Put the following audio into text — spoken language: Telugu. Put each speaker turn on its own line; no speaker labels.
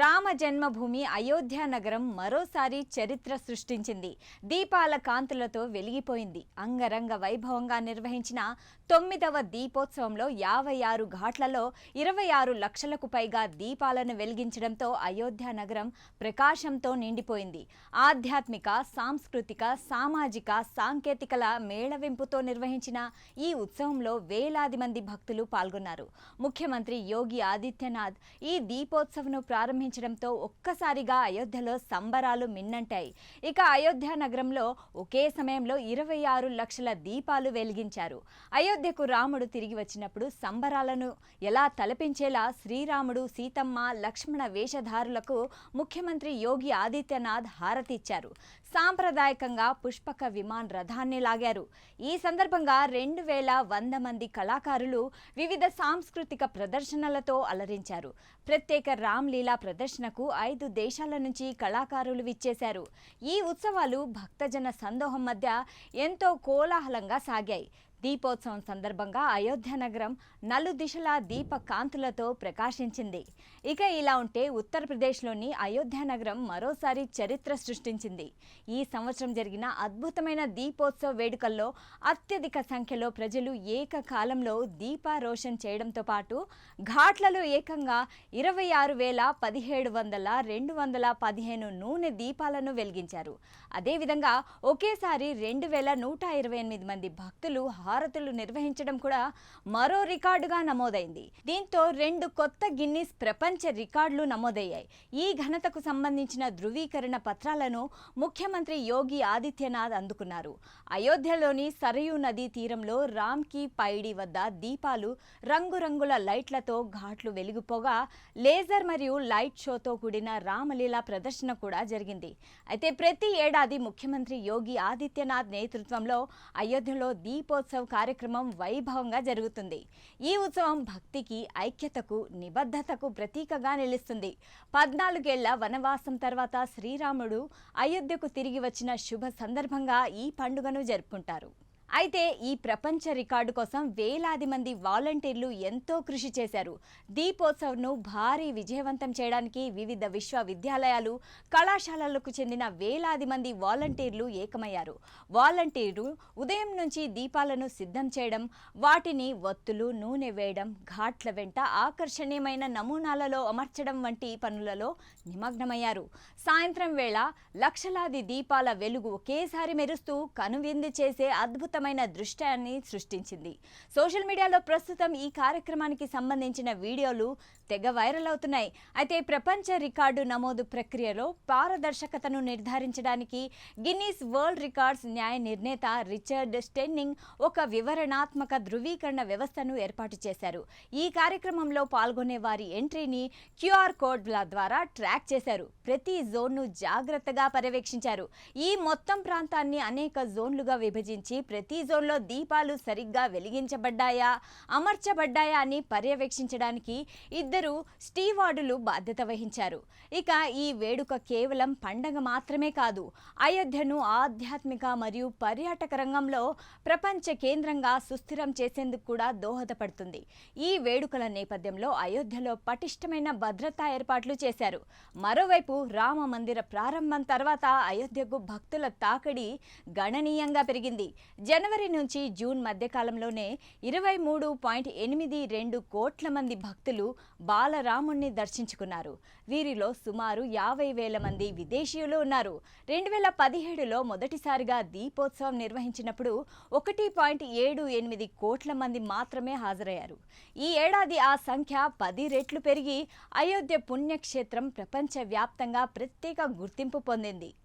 రామ జన్మభూమి అయోధ్య నగరం మరోసారి చరిత్ర సృష్టించింది. దీపాల కాంతులతో వెలిగిపోయింది. అంగరంగ వైభవంగా నిర్వహించిన తొమ్మిదవ దీపోత్సవంలో యాభై ఆరు ఘాట్లలో ఇరవై ఆరు లక్షలకు పైగా దీపాలను వెలిగించడంతో అయోధ్య నగరం ప్రకాశంతో నిండిపోయింది. ఆధ్యాత్మిక సాంస్కృతిక సామాజిక సాంకేతికల మేళవింపుతో నిర్వహించిన ఈ ఉత్సవంలో వేలాది మంది భక్తులు పాల్గొన్నారు. ముఖ్యమంత్రి యోగి ఆదిత్యనాథ్ ఈ దీపోత్సవను ప్రారంభించడంతో ఒక్కసారిగా అయోధ్యలో సంబరాలు మిన్నంటాయి. ఇక అయోధ్య నగరంలో ఒకే సమయంలో ఇరవై ఆరు లక్షల దీపాలు వెలిగించారు. అయోధ్యకు రాముడు తిరిగి వచ్చినప్పుడు సంబరాలను ఎలా తలపించేలా శ్రీరాముడు సీతమ్మ లక్ష్మణ వేషధారులకు ముఖ్యమంత్రి యోగి ఆదిత్యనాథ్ హారతిచ్చారు. సాంప్రదాయకంగా పుష్పక విమాన్ రథాన్ని లాగారు. ఈ సందర్భంగా రెండు వేల వంద మంది కళాకారులు వివిధ సాంస్కృతిక ప్రదర్శనలతో అలరించారు. ప్రత్యేక రామ్లీలా ప్రదర్శనకు ఐదు దేశాల నుంచి కళాకారులు విచ్చేశారు. ఈ ఉత్సవాలు భక్తజన సందోహం మధ్య ఎంతో కోలాహలంగా సాగాయి. దీపోత్సవం సందర్భంగా అయోధ్య నగరం నలు దిశలా దీప కాంతులతో ప్రకాశించింది. ఇక ఇలా ఉంటే ఉత్తరప్రదేశ్లోని అయోధ్య నగరం మరోసారి చరిత్ర సృష్టించింది. ఈ సంవత్సరం జరిగిన అద్భుతమైన దీపోత్సవ వేడుకల్లో అత్యధిక సంఖ్యలో ప్రజలు ఏకకాలంలో దీపారోషన్ చేయడంతో పాటు ఘాట్లలో ఏకంగా ఇరవై ఆరు వేల పదిహేడు వందల రెండు వందల పదిహేను నూనె దీపాలను వెలిగించారు. అదేవిధంగా ఒకేసారి రెండు వేల నూట ఇరవై ఎనిమిది మంది భక్తులు హారతులు నిర్వహించడం కూడా మరో రికార్డుగా నమోదైంది. దీంతో రెండు కొత్త గిన్నిస్ ప్రపంచ రికార్డులు నమోదయ్యాయి. ఈ ఘనతకు సంబంధించిన ధృవీకరణ పత్రాలను ముఖ్యమంత్రి యోగి ఆదిత్యనాథ్ అందుకున్నారు. అయోధ్యలోని సరయూ నదీ తీరంలో రామ్ కీ పైడి వద్ద దీపాలు రంగురంగుల లైట్లతో ఘాట్లు వెలిగిపోగా లేజర్ మరియు లైట్ షోతో కూడిన రామలీలా ప్రదర్శన కూడా జరిగింది. అయితే ప్రతి ఏడాది ముఖ్యమంత్రి యోగి ఆదిత్యనాథ్ నేతృత్వంలో అయోధ్యలో దీపోత్సవం కార్యక్రమం వైభవంగా జరుగుతుంది. ఈ ఉత్సవం భక్తికి ఐక్యతకు నిబద్ధతకు ప్రతీకగా నిలుస్తుంది. పద్నాలుగేళ్ళ వనవాసం తర్వాత శ్రీరాముడు అయోధ్యకు తిరిగి వచ్చిన శుభ సందర్భంగా ఈ పండుగను జరుపుకుంటారు. అయితే ఈ ప్రపంచ రికార్డు కోసం వేలాది మంది వాలంటీర్లు ఎంతో కృషి చేశారు. దీపోత్సవ్ను భారీ విజయవంతం చేయడానికి వివిధ విశ్వవిద్యాలయాలు కళాశాలలకు చెందిన వేలాది మంది వాలంటీర్లు ఏకమయ్యారు. వాలంటీర్లు ఉదయం నుంచి దీపాలను సిద్ధం చేయడం వాటిని ఒత్తులు నూనె వేయడం ఘాట్ల వెంట ఆకర్షణీయమైన నమూనాలలో అమర్చడం వంటి పనులలో నిమగ్నమయ్యారు. సాయంత్రం వేళ లక్షలాది దీపాల వెలుగు ఒకేసారి మెరుస్తూ కనువిందు చేసే అద్భుతం తీవ్రమైన దృశ్యాన్ని సృష్టించింది. సోషల్ మీడియాలో ప్రస్తుతం ఈ కార్యక్రమానికి సంబంధించిన వీడియోలు తెగ వైరల్ అవుతున్నాయి. అయితే ప్రపంచ రికార్డు నమోదు ప్రక్రియలో పారదర్శకతను నిర్ధారించడానికి గిన్నీస్ వరల్డ్ రికార్డ్స్ న్యాయ నిర్ణేత రిచర్డ్ స్టెన్నింగ్ ఒక వివరణాత్మక ధృవీకరణ వ్యవస్థను ఏర్పాటు చేశారు. ఈ కార్యక్రమంలో పాల్గొనే వారి ఎంట్రీని క్యూఆర్ కోడ్ల ద్వారా ట్రాక్ చేశారు. ప్రతి జోన్ను జాగ్రత్తగా పర్యవేక్షించారు. ఈ మొత్తం ప్రాంతాన్ని అనేక జోన్లుగా విభజించి ప్రతి జోన్లో దీపాలు సరిగ్గా వెలిగించబడ్డాయా అమర్చబడ్డాయా అని పర్యవేక్షించడానికి ఇద్దరు స్టీవార్డులు బాధ్యత వహించారు. ఇక ఈ వేడుక కేవలం పండగ మాత్రమే కాదు అయోధ్యను ఆధ్యాత్మిక మరియు పర్యాటక రంగంలో ప్రపంచ కేంద్రంగా సుస్థిరం చేసేందుకు కూడా దోహదపడుతుంది. ఈ వేడుకల నేపథ్యంలో అయోధ్యలో పటిష్టమైన భద్రతా ఏర్పాట్లు చేశారు. మరోవైపు రామ మందిర ప్రారంభం తర్వాత అయోధ్యకు భక్తుల తాకిడి గణనీయంగా పెరిగింది. జనవరి నుంచి జూన్ మధ్యకాలంలోనే ఇరవై మూడు పాయింట్ ఎనిమిది రెండు కోట్ల మంది భక్తులు బాలరాముణ్ణి దర్శించుకున్నారు. వీరిలో సుమారు యాభై వేల మంది విదేశీయులు ఉన్నారు. రెండు వేల పదిహేడులో మొదటిసారిగా దీపోత్సవం నిర్వహించినప్పుడు ఒకటి పాయింట్ ఏడు ఎనిమిది కోట్ల మంది మాత్రమే హాజరయ్యారు. ఈ ఏడాది ఆ సంఖ్య పది రెట్లు పెరిగి అయోధ్య పుణ్యక్షేత్రం ప్రపంచవ్యాప్తంగా ప్రత్యేక గుర్తింపు పొందింది.